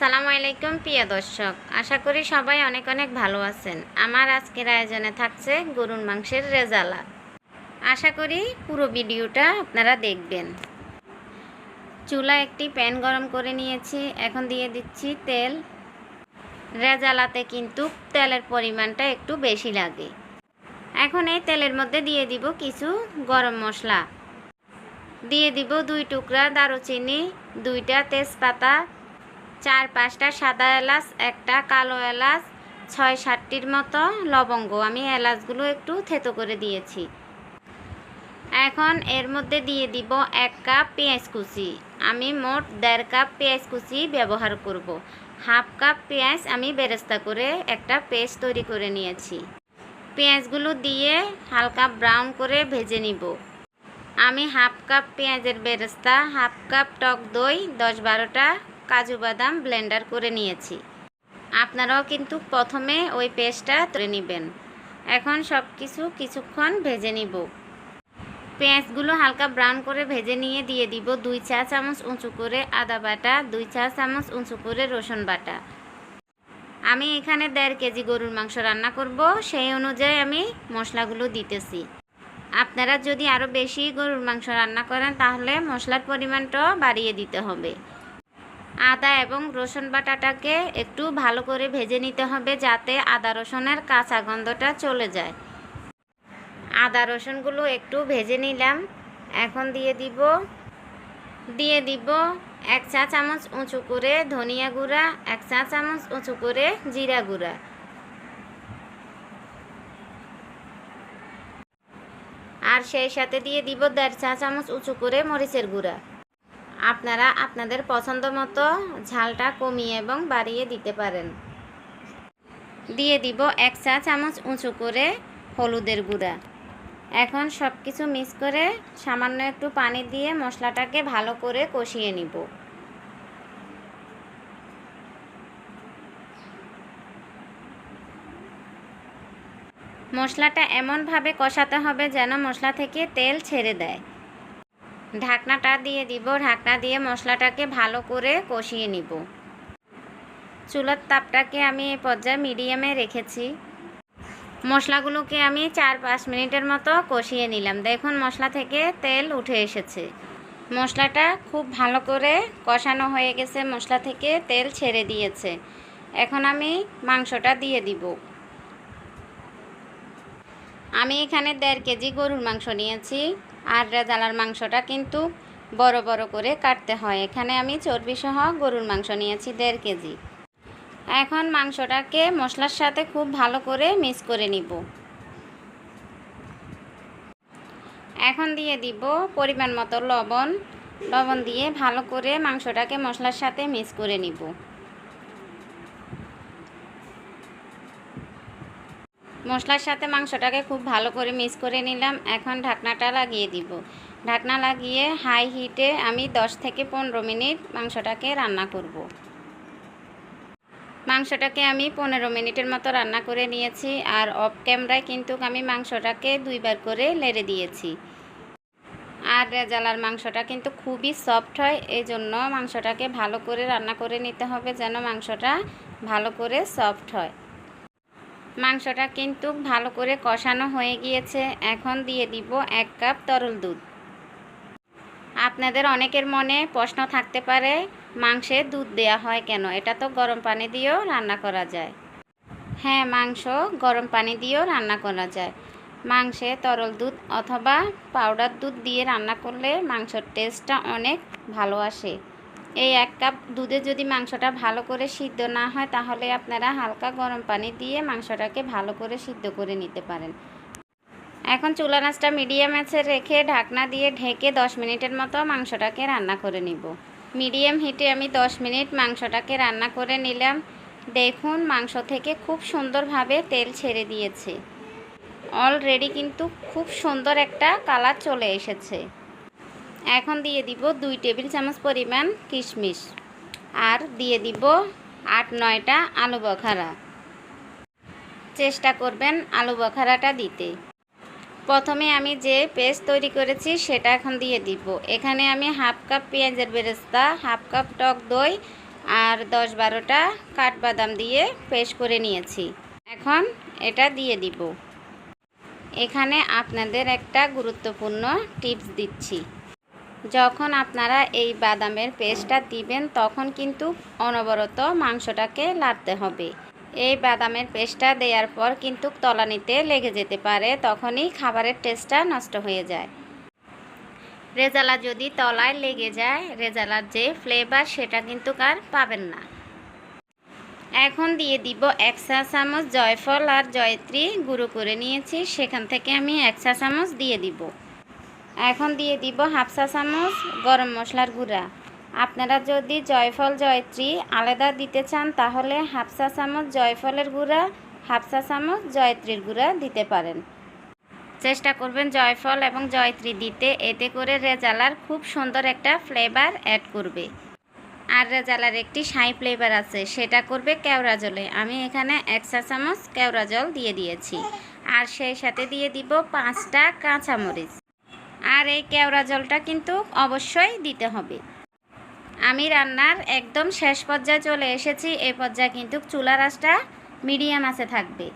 আসসালামু আলাইকুম, প্রিয় দর্শক। আশা করি সবাই অনেক অনেক ভালো আছেন। আমার আজকের আয়োজনে থাকছে গরুর মাংসের রেজালা। আশা করি পুরো ভিডিওটা আপনারা দেখবেন। চুলা একটি প্যান গরম করে নিয়েছি। এখন দিয়ে দিচ্ছি তেল। রেজালাতে কিন্তু তেলের পরিমাণটা একটু বেশি লাগে। এখন এই তেলের মধ্যে দিয়ে দিব কিছু গরম মশলা। দিয়ে দিব দুই টুকরা দারুচিনি, দুইটা তেজপাতা চার পাঁচটা সাদা এলাচ, একটা কালো এলাচ, ছয় সাতটির মতো লবঙ্গ। আমি এলাচগুলো একটু থেতো করে দিয়েছি। এখন এর মধ্যে দিয়ে দিব এক কাপ পেঁয়াজ কুচি। আমি মোট দেড় কাপ পেঁয়াজ কুচি ব্যবহার করব। হাফ কাপ পেঁয়াজ আমি বেরেস্তা করে একটা পেস্ট তৈরি করে নিয়েছি। পেঁয়াজগুলো দিয়ে হালকা ব্রাউন করে ভেজে নিব। আমি হাফ কাপ পেঁয়াজের বেরেস্তা, হাফ কাপ টক দই, দশ বারোটা কাজু বাদাম ব্লেন্ডার করে নিয়েছি। আপনারাও কিন্তু প্রথমে ওই পেস্টটা তুলে নেবেন। এখন সব কিছু কিছুক্ষণ ভেজে নিব। পেঁয়াজগুলো হালকা ব্রাউন করে ভেজে নিয়ে দিয়ে দিব দুই চা চামচ উঁচু করে আদা বাটা, দুই চা চামচ উঁচু করে রসুন বাটা। আমি এখানে দেড় কেজি গরুর মাংস রান্না করব, সেই অনুযায়ী আমি মশলাগুলো দিতেছি। আপনারা যদি আরও বেশি গরুর মাংস রান্না করেন, তাহলে মশলার পরিমাণটাও বাড়িয়ে দিতে হবে। আদা এবং রসুন বাটাটাকে একটু ভালো করে ভেজে নিতে হবে যাতে আদা রসুনের কাঁচা গন্ধটা চলে যায়। আদা রসুনগুলো একটু ভেজে নিলাম। এখন দিয়ে দিব দিয়ে দিব এক চা চামচ উঁচু করে ধনিয়া গুঁড়া, এক চা চামচ উঁচু করে জিরা গুঁড়া। আর সেই সাথে দিয়ে দিব দেড় চা চামচ উঁচু করে মরিচের গুঁড়া। আপনারা আপনাদের পছন্দ মতো ঝালটা কমিয়ে এবং বাড়িয়ে দিতে পারেন। দিয়ে দিব এক চা চামচ উঁচু করে হলুদের গুঁড়া। এখন সব কিছু মিক্স করে সামান্য একটু পানি দিয়ে মশলাটাকে ভালো করে কষিয়ে নিব। মশলাটা এমনভাবে কষাতে হবে যেন মশলা থেকে তেল ছেড়ে দেয়। ঢাকনাটা দিয়ে দিব, ঢাকনা দিয়ে মশলাটাকে ভালো করে কষিয়ে নিব। চুলার তাপটাকে আমি এই পর্যায়ে মিডিয়ামে রেখেছি। মশলাগুলোকে আমি চার পাঁচ মিনিটের মতো কষিয়ে নিলাম। দেখুন, মশলা থেকে তেল উঠে এসেছে। মশলাটা খুব ভালো করে কষানো হয়ে গেছে, মশলা থেকে তেল ছেড়ে দিয়েছে। এখন আমি মাংসটা দিয়ে দিব। আমি এখানে দেড় কেজি গরুর মাংস নিয়েছি আর রেজালার মাংসটা কিন্তু বড় বড় করে কাটতে হয়। এখানে আমি চর্বিসহ গরুর মাংস নিয়েছি দেড় কেজি। এখন মাংসটাকে মশলার সাথে খুব ভালো করে মিক্স করে নিব। এখন দিয়ে দিব পরিমাণ মতো লবণ। লবণ দিয়ে ভালো করে মাংসটাকে মশলার সাথে মিক্স করে নিব। মশলার সাথে মাংসটাকে খুব ভালো করে মিক্স করে নিলাম। এখন ঢাকনাটা লাগিয়ে দিব। ঢাকনা লাগিয়ে হাই হিটে আমি 10 থেকে পনেরো মিনিট মাংসটাকে রান্না করব। মাংসটাকে আমি পনেরো মিনিটের মতো রান্না করে নিয়েছি আর অফ ক্যামেরায় কিন্তু আমি মাংসটাকে দুইবার করে লেড়ে দিয়েছি। আর রেজালার মাংসটা কিন্তু খুবই সফট হয় এই জন্য মাংসটাকে ভালো করে রান্না করে নিতে হবে যেন মাংসটা ভালো করে সফট হয়। মাংসটা কিন্তু ভালো করে কষানো হয়ে গিয়েছে। এখন দিয়ে দিব এক কাপ তরল দুধ। আপনাদের অনেকের মনে প্রশ্ন থাকতে পারে, মাংসে দুধ দেয়া হয় কেন? এটা তো গরম পানি দিয়েও রান্না করা যায়। হ্যাঁ মাংস গরম পানি দিয়েও রান্না করা যায়। মাংসে তরল দুধ অথবা পাউডার দুধ দিয়ে রান্না করলে মাংসর টেস্টটা অনেক ভালো আসে। এই এক কাপ দুধে যদি মাংসটা ভালো করে সিদ্ধ না হয়, তাহলে আপনারা হালকা গরম পানি দিয়ে মাংসটাকে ভালো করে সিদ্ধ করে নিতে পারেন। এখন চুলা নাচটা মিডিয়াম আছে রেখে ঢাকনা দিয়ে ঢেকে দশ মিনিটের মতো মাংসটাকে রান্না করে নিব। মিডিয়াম হিটে আমি দশ মিনিট মাংসটাকে রান্না করে নিলাম। দেখুন, মাংস থেকে খুব সুন্দরভাবে তেল ছেড়ে দিয়েছে। অলরেডি কিন্তু খুব সুন্দর একটা কালার চলে এসেছে। এখন দিয়ে দিব দুই টেবিল চামচ পরিমাণ কিশমিশ। আর দিয়ে দিব আট, নয়টা আলু বখারা। চেষ্টা করবেন আলু বখারাটা দিতে। প্রথমে আমি যে পেস্ট তৈরি করেছি সেটা এখন দিয়ে দিব। এখানে আমি হাফ কাপ পেঁয়াজের বেরেস্তা, হাফ কাপ টক দই আর দশ বারোটা কাঠবাদাম দিয়ে পেস্ট করে নিয়েছি। এখন এটা দিয়ে দিব। এখানে আপনাদের একটা গুরুত্বপূর্ণ টিপস দিচ্ছি। যখন আপনারা এই বাদামের পেস্টটা দিবেন, তখন কিন্তু অনবরত মাংসটাকে লাড়তে হবে। এই বাদামের পেস্টটা দেওয়ার পর কিন্তু তলানিতে লেগে যেতে পারে, তখনই খাবারের টেস্টটা নষ্ট হয়ে যায়। রেজালা যদি তলায় লেগে যায়, রেজালার যে ফ্লেভার, সেটা কিন্তু আর পাবেন না। এখন দিয়ে দিব এক চা চামচ জয়ফল আর জয়ত্রী, গুঁড়ো করে নিয়েছি। সেখান থেকে আমি এক চা চামচ দিয়ে দিব। এখন দিয়ে দিব হাফ চা চামচ গরম মশলার গুঁড়া। আপনারা যদি জয়ফল, জয়ত্রী আলাদা দিতে চান, তাহলে হাফ চা চামচ জয়ফলের গুঁড়া, হাফ চা চামচ জয়ত্রীর গুঁড়া দিতে পারেন। চেষ্টা করবেন জয়ফল এবং জয়ত্রী দিতে। এতে করে রেজালার খুব সুন্দর একটা ফ্লেভার অ্যাড করবে। আর রেজালার একটি সাই ফ্লেভার আছে, সেটা করবে কেওড়া জলে। আমি এখানে এক চা চামচ কেওড়া জল দিয়ে দিয়েছি। আর সেই সাথে দিয়ে দিব পাঁচটা কাঁচামরিচ। আর এই কেওড়া জলটা কিন্তু অবশ্যই দিতে হবে। আমি রান্নার একদম শেষ পর্যায়ে চলে এসেছি। এই পর্যায়ে কিন্তু চুলার আঁচটা মিডিয়াম আছে থাকবে।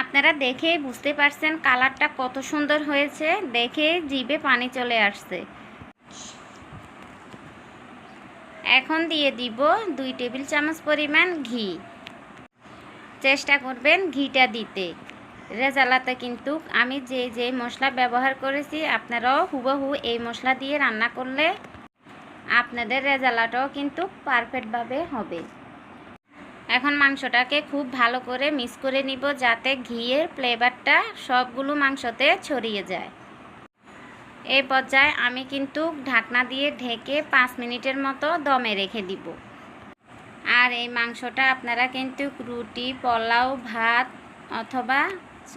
আপনারা দেখে বুঝতে পারছেন কালারটা কত সুন্দর হয়েছে। দেখে জিভে পানি চলে আসছে। এখন দিয়ে দিব দুই টেবিল চামচ পরিমাণ ঘি। চেষ্টা করবেন ঘিটা দিতে। রেজালাতে কিন্তু আমি যে যে মশলা ব্যবহার করেছি, আপনারাও হুবহু এই মশলা দিয়ে রান্না করলে আপনাদের রেজালাটাও কিন্তু পারফেক্টভাবে হবে। এখন মাংসটাকে খুব ভালো করে মিক্স করে নিব যাতে ঘিয়ের ফ্লেভারটা সবগুলো মাংসতে ছড়িয়ে যায়। এই পর্যায়ে আমি কিন্তু ঢাকনা দিয়ে ঢেকে পাঁচ মিনিটের মতো দমে রেখে দিব। আর এই মাংসটা আপনারা কিন্তু রুটি, পোলাও, ভাত অথবা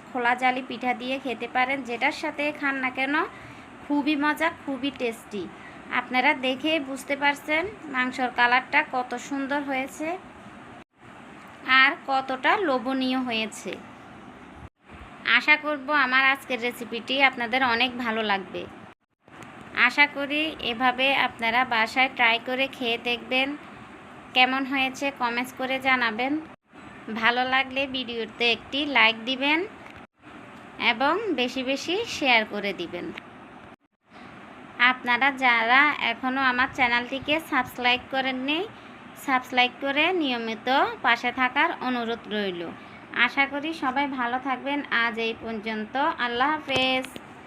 খোলা জালি পিঠা দিয়ে খেতে পারেন, যেটার সাথে খান না কেন, খুবই মজা, খুবই টেস্টি। আপনারা দেখে বুঝতে পারছেন মাংসর কালারটা কত সুন্দর হয়েছে আর কতটা লোভনীয় হয়েছে। আশা করব আমার আজকের রেসিপিটি আপনাদের অনেক ভালো লাগবে। আশা করি এভাবে আপনারা বাসায় ট্রাই করে খেয়ে দেখবেন কেমন হয়েছে, কমেন্টস করে জানাবেন। ভালো লাগলে ভিডিওতে একটি লাইক দিবেন। এবং বেশি বেশি শেয়ার করে দিবেন। আপনারা যারা এখনও আমার চ্যানেলটিকে সাবস্ক্রাইব করেননি, সাবস্ক্রাইব করে নিয়মিত পাশে থাকার অনুরোধ রইল। আশা করি সবাই ভালো থাকবেন। আজ এই পর্যন্ত আল্লাহ হাফেজ।